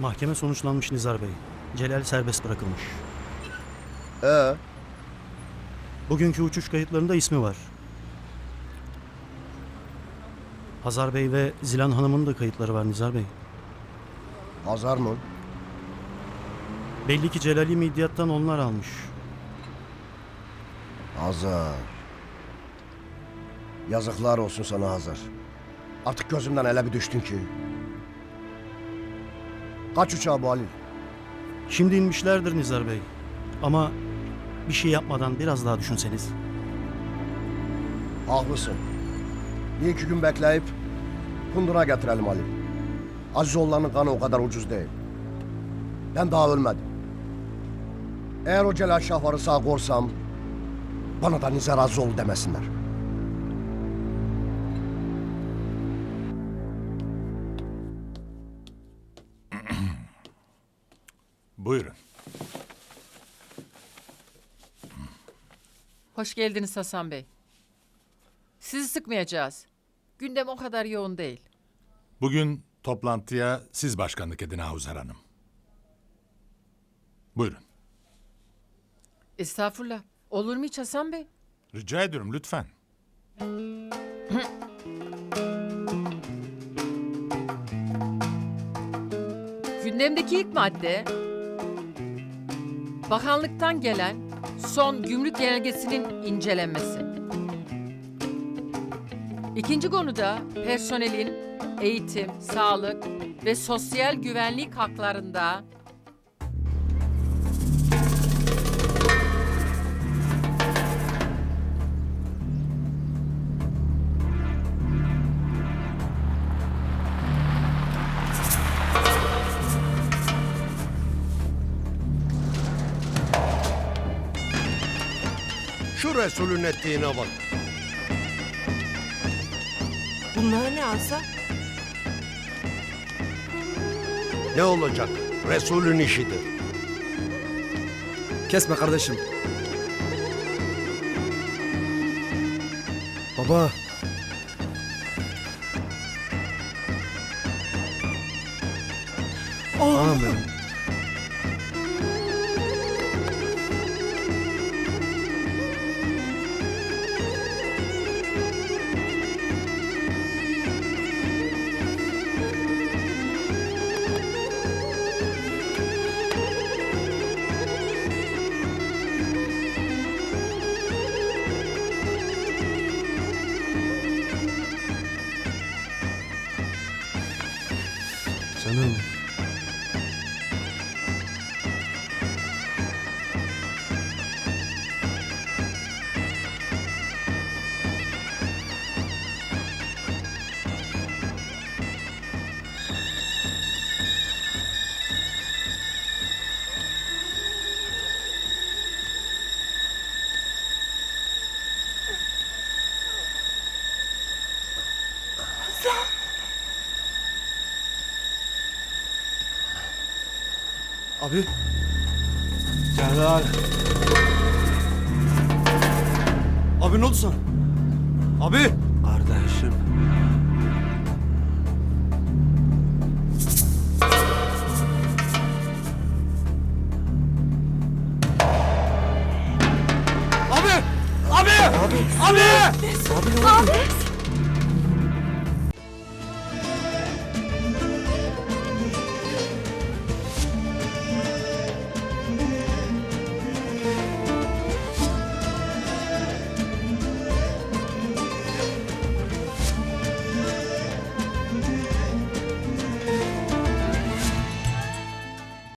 Mahkeme sonuçlanmış Nizar Bey. Celal serbest bırakılmış. Ee, Bugünkü uçuş kayıtlarında ismi var. Hazar Bey ve Zilan Hanım'ın da kayıtları var Nizar Bey. Hazar mı? Belli ki Celal'i midyattan onlar almış. Hazar. Yazıklar olsun sana Hazar. Artık gözümden ele bir düştün ki. Kaç uçağı bu Halil? Şimdi inmişlerdir Nizar Bey. Ama bir şey yapmadan biraz daha düşünseniz. Haklısın. Bir iki gün bekleyip kunduna getirelim Halil. Azizoğullarının kanı o kadar ucuz değil. Ben daha ölmedim. Eğer o Celal Şahvar'ı sağ korsam bana da Nizar Azizoğlu demesinler. Buyurun. Hoş geldiniz Hasan Bey. Sizi sıkmayacağız. Gündem o kadar yoğun değil. Bugün toplantıya siz başkanlık edin Ahuzar Hanım. Buyurun. Estağfurullah. Olur mu hiç Hasan Bey? Rica ediyorum lütfen. Gündemdeki ilk madde bakanlıktan gelen son gümrük genelgesinin incelenmesi. İkinci konuda personelin eğitim, sağlık ve sosyal güvenlik haklarında Şu Resul'ün ettiğine bak. Bunlar ne Asa? Ne olacak? Resul'ün işidir. Kesme kardeşim. Baba. Anam ano. Abi. Celal. Abi ne oldu sana? Abi. Kardeşim. Abi! Abi! Abi! Abi! Abi!